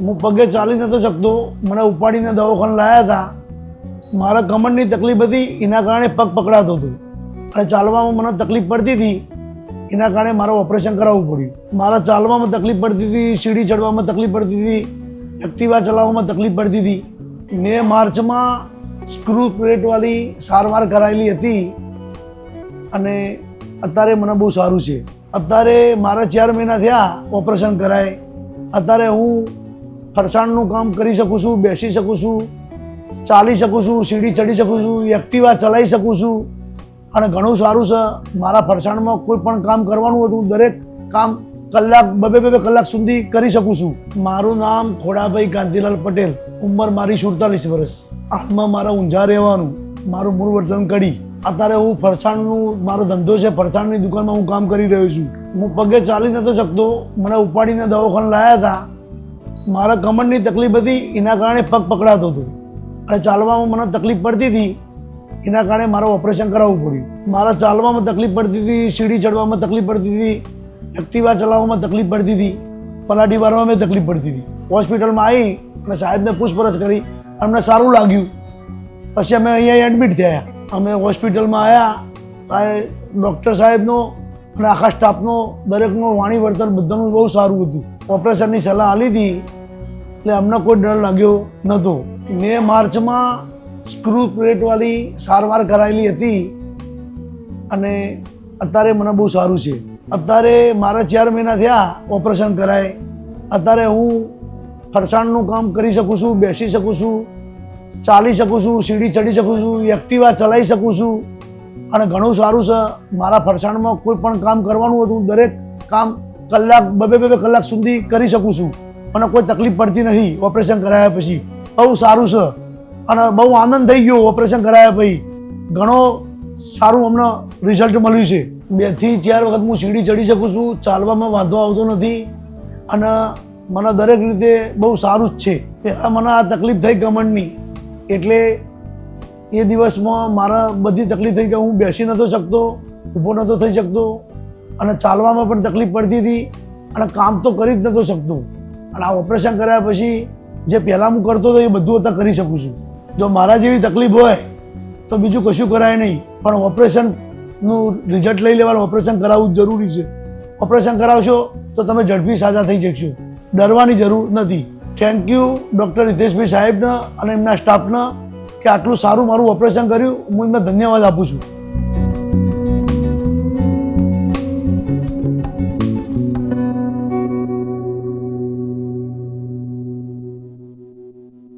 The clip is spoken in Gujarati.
હું પગે ચાલી નતો શકતો. મને ઉપાડીને દવાખાને લાવ્યા હતા. મારા કમરની તકલીફ હતી, એના કારણે પગ પકડાતો હતો. અને ચાલવામાં મને તકલીફ પડતી હતી, એના કારણે મારું ઓપરેશન કરાવવું પડ્યું. મારા ચાલવામાં તકલીફ પડતી હતી, સીડી ચડવામાં તકલીફ પડતી હતી, એક્ટિવા ચલાવવામાં તકલીફ પડતી હતી. મેં માર્ચમાં સ્ક્રૂ પ્લેટવાળી સારવાર કરાયેલી હતી. અને અત્યારે મને બહુ સારું છે. અત્યારે મારા ચાર મહિના થયા ઓપરેશન કરાય. અત્યારે હું ફરસાણનું કામ કરી શકું છું, બેસી શકું છું, ચાલી શકું છું, સીડી ચડી શકું છું, એક્ટિવા ચલાવી શકું છું. અને ઘણું સારું છે, મારા ફરસાણમાં કોઈ પણ કામ કરવાનું હતું, દરેક કામ કલાક, બબે બબે કલાક સુધી કરી શકું છું. મારું નામ ખોડાભાઈ કાંતિલાલ પટેલ, ઉંમર મારી સુડતાલીસ વર્ષ. હાલમાં મારા ઊંઝા રહેવાનું, મારું મૂળ વર્તન કડી. અત્યારે હું ફરસાણનું, મારો ધંધો છે, ફરસાણની દુકાનમાં હું કામ કરી રહ્યો છું. હું પગે ચાલી નતો શકતો, મને ઉપાડીને દવાખાને લાવ્યા હતા. મારા કમરની તકલીફ હતી, એના કારણે પગ પકડાતો હતો. અને ચાલવામાં મને તકલીફ પડતી હતી, એના કારણે મારે ઓપરેશન કરાવવું પડ્યું. મારા ચાલવામાં તકલીફ પડતી હતી, સીડી ચડવામાં તકલીફ પડતી હતી, એક્ટિવા ચલાવવામાં તકલીફ પડતી હતી પલાટી મારવામાં મેં તકલીફ પડતી હતી. હોસ્પિટલમાં આવી અને સાહેબને પૂછપરછ કરી, અમને સારું લાગ્યું. પછી અમે અહીંયા એડમિટ થયા. અમે હોસ્પિટલમાં આવ્યા ત્યારે ડૉક્ટર સાહેબનો અને આખા સ્ટાફનો, દરેકનું વાણી વર્તન બધાનું બહુ સારું હતું. ઓપરેશનની સલાહ આલી હતી, એટલે અમને કોઈ ડર લાગ્યો નહોતો. મેં માર્ચમાં સ્ક્રૂ પ્લેટવાળી સારવાર કરાયેલી હતી અને અત્યારે મને બહુ સારું છે. અત્યારે મારા ચાર મહિના થયા ઓપરેશન કરાય. અત્યારે હું ફરસાણનું કામ કરી શકું છું, બેસી શકું છું, ચાલી શકું છું, સીડી ચડી શકું છું, એક્ટિવા ચલાવી શકું છું. અને ઘણું સારું છે. મારા ફરસાણમાં કોઈ પણ કામ કરવાનું હતું દરેક કામ કલાક, બબે બબે કલાક સુધી કરી શકું છું. મને કોઈ તકલીફ પડતી નથી ઓપરેશન કરાયા પછી. બહુ સારું છે. અને બહુ આનંદ થઈ ગયો ઓપરેશન કરાયા પછી. ઘણો સારું અમને રિઝલ્ટ મળ્યું છે. બેથી ચાર વખત હું સીડી ચડી શકું છું. ચાલવામાં વાંધો આવતો નથી. અને મને દરેક રીતે બહુ સારું જ છે. પહેલાં મને આ તકલીફ થઈ કમરની એટલે એ દિવસમાં મારા બધી તકલીફ થઈ કે હું બેસી નહોતો શકતો, ઊભો નહોતો થઈ શકતો અને ચાલવામાં પણ તકલીફ પડતી હતી અને કામ તો કરી જ નહોતો શકતો. અને આ ઓપરેશન કર્યા પછી જે પહેલાં હું કરતો હતો એ બધું અત્યારે કરી શકું છું. જો મારા જેવી તકલીફ હોય તો બીજું કશું કરાય નહીં. પણ ઓપરેશનનું રિઝલ્ટ લઈ લેવાનું, ઓપરેશન કરાવવું જરૂરી છે. ઓપરેશન કરાવશો તો તમે ઝડપી સાજા થઈ શકશો. ડરવાની જરૂર નથી. થેન્ક યુ ડૉક્ટર હિતેશભાઈ સાહેબને અને એમના સ્ટાફને કે આટલું સારું મારું ઓપરેશન કર્યું હું એમને ધન્યવાદ આપું છું.